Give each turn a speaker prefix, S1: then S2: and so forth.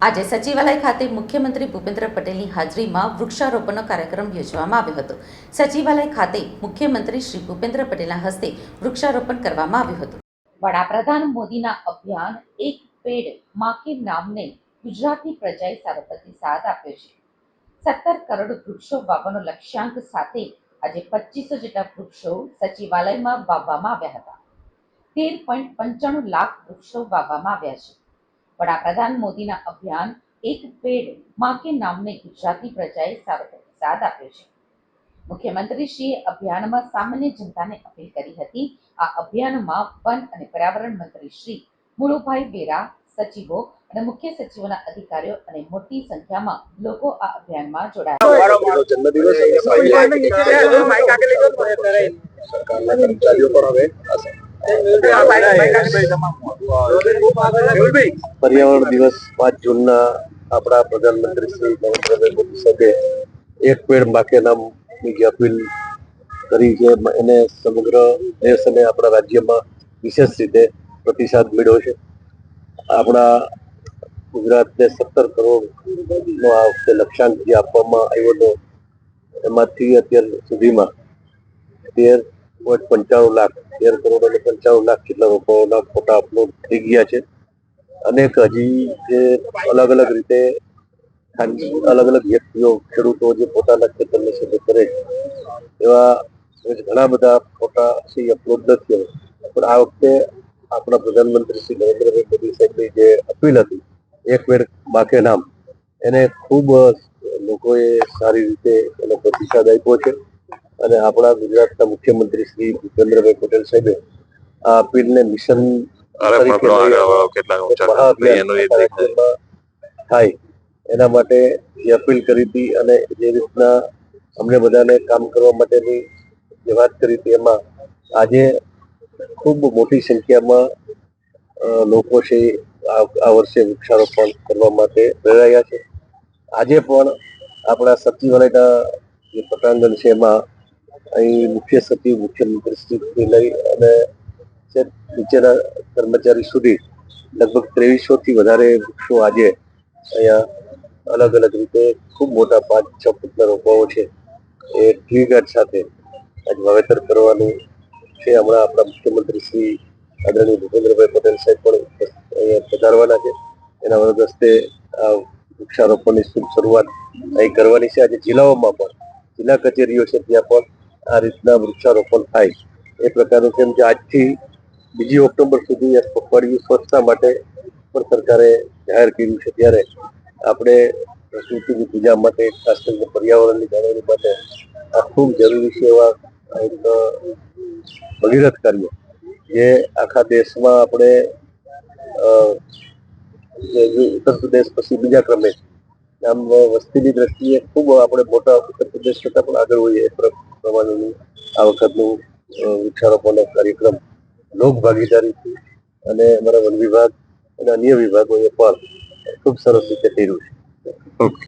S1: આજે સચિવાલય ખાતે મુખ્યમંત્રી ભૂપેન્દ્ર પટેલની હાજરીમાં વૃક્ષારોપણનો કાર્યક્રમ યોજવામાં આવ્યો હતો. સચિવાલય ખાતે મુખ્યમંત્રી શ્રી ભૂપેન્દ્ર પટેલના હસ્તે વૃક્ષારોપણ કરવામાં આવ્યું હતું. વડાપ્રધાન મોદીના અભિયાન એક પેડમાં કે નામને ગુજરાતની પ્રજાએ સારો પ્રતિસાદ આપ્યો છે. સત્તર કરોડ વૃક્ષો વાવવાનો લક્ષ્યાંક સાથે આજે પચીસો જેટલા વૃક્ષો સચિવાલયમાં વાવવામાં આવ્યા હતા. તેર પોઈન્ટ પંચાણું લાખ વૃક્ષો વાવવામાં આવ્યા છે. વડાપ્રધાન મોદીના અભિયાન એક પેડમાં કે નામને ગુજરાતની પ્રજાએ સારો પ્રતિસાદ આપ્યો છે મુખ્યમંત્રીશ્રીએ અભિયાનમાં સામાન્ય જનતાને અપીલ કરી હતી આ અભિયાનમાં વન અને પર્યાવરણ મંત્રી શ્રી મુળુભાઈ બેરા સચિવો અને મુખ્ય સચિવોના અધિકારીઓ અને મોટી સંખ્યામાં લોકો આ અભિયાનમાં જોડાયા
S2: સરકારના કર્મચારીઓ પણ હવે. પર્યાવરણ દિવસ પાંચ જૂનના આપણા પ્રધાનમંત્રી શ્રી નરેન્દ્રભાઈ મોદી સાહેબે એક પેડ માકે નામની જે અપીલ કરી છે. એને સમગ્ર દેશ અને આપણા રાજ્યમાં વિશેષ રીતે પ્રતિસાદ મળ્યો છે. આપણા ગુજરાતને સત્તર કરોડનો આ વખતે લક્ષ્યાંક જે આપવામાં આવ્યો હતો, એમાંથી અત્યાર સુધીમાં તેર પંચાણું લાખ, તેર કરોડ અને પંચાણું લાખ જેટલા લોકોના ફોટા અપલોડ થઈ ગયા છે. અનેક હજી જે અલગ અલગ રીતે ખાનગી અલગ અલગ વ્યક્તિઓ, ખેડૂતો જે પોતાના ખેતરને સિદ્ધ કરે છે, એવા ઘણા બધા ફોટા શ્રી અપલોડ નથી પણ આ વખતે આપણા પ્રધાનમંત્રી શ્રી નરેન્દ્રભાઈ મોદી સાહેબની જે અપીલ હતી, એક વેર બાકે નામ, એને ખૂબ લોકોએ સારી રીતે એનો પ્રતિસાદ આપ્યો છે. અને આપણા ગુજરાતના મુખ્યમંત્રી શ્રી ભૂપેન્દ્રભાઈ પટેલ સાહેબે આ પીડને મિશન થાય. એના માટે જે અપીલ કરી હતી અને જે રીતના અમને બધાને કામ કરવા માટેની જે વાત કરી હતી એમાં આજે ખૂબ મોટી સંખ્યામાં લોકો છે આ આ વર્ષે વૃક્ષારોપણ કરવા માટે પ્રેરાયા છે. આજે પણ આપણા સચિવાલયના જે પટાંગણ છે એમાં અહીં મુખ્ય સચિવ મુખ્યમંત્રી શ્રીથી લઈ અને નીચેના કર્મચારી સુધી લગભગ ત્રેવીસોથી વધારે વૃક્ષો આજે અહીંયા અલગ અલગ રીતે ખૂબ મોટા પાંચ, છ ફૂટના રોપાઓ છે. એ ટ્રી સાથે આજ વાવેતર કરવાનું છે. હમણાં આપણા મુખ્યમંત્રી શ્રી આદરણીય ભૂપેન્દ્રભાઈ પટેલ સાહેબ પણ અહીંયા પધારવાના છે. એના વરદ આ વૃક્ષારોપણની શરૂઆત અહીં કરવાની છે. આજે જિલ્લાઓમાં પણ જિલ્લા કચેરીઓ છે ત્યાં પણ આ રીતના વૃક્ષારોપણ થાય એ પ્રકારનું કેમ કે આજથી બીજી ઓક્ટોબર સુધી એક પખવાડિયું સ્વચ્છતા માટે પણ સરકારે જાહેર કર્યું છે. ત્યારે આપણે પ્રકૃતિની પૂજા માટે ખાસ કરીને પર્યાવરણની જાળવણી માટે આ ખૂબ જરૂરી છે એવા એક ભગીરથ કાર્ય. જે આખા દેશમાં આપણે ઉત્તર પ્રદેશ પછી બીજા ક્રમે આમ વસ્તીની દ્રષ્ટિએ ખૂબ આપણે મોટા ઉત્તર પ્રદેશ કરતાં પણ આગળ હોઈએ પ્રમાણેનું આ વખતનું વૃક્ષારોપણનો કાર્યક્રમ લોક ભાગીદારીથી અને અમારા વન વિભાગ અને અન્ય વિભાગોએ પણ ખૂબ સરસ રીતે કર્યું છે.